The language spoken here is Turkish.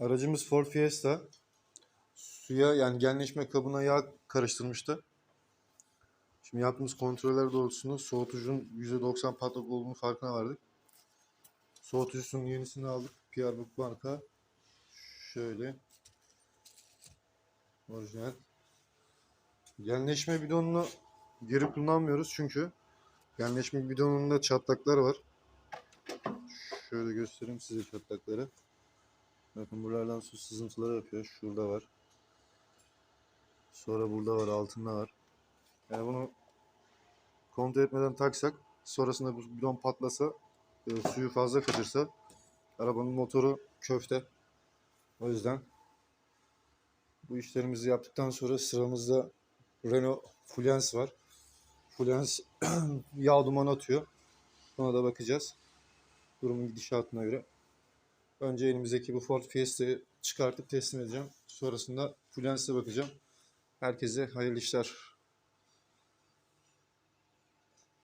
Aracımız Ford Fiesta. Suya yani genleşme kabına yağ karıştırmıştı. Şimdi yaptığımız kontroller doğrultusunda soğutucunun %90 patlak olduğunu farkına vardık. Soğutucusunun yenisini aldık. Book marka. Şöyle. Orijinal. Genleşme bidonunu geri kullanmıyoruz çünkü genleşme bidonunda çatlaklar var. Şöyle göstereyim size çatlakları. Bakın buralardan su sızıntıları yapıyor. Şurada var. Sonra burada var, altında var. Yani bunu kontrol etmeden taksak, sonrasında bu bidon patlasa, e, suyu fazla kaçırsa arabanın motoru köfte. O yüzden bu işlerimizi yaptıktan sonra sıramızda Renault Fluence var. Fluence yağ duman atıyor. Ona da bakacağız. Durumun gidişatına göre. Önce elimizdeki bu Ford Fiesta'yı çıkartıp teslim edeceğim. Sonrasında Fluence'e bakacağım. Herkese hayırlı işler.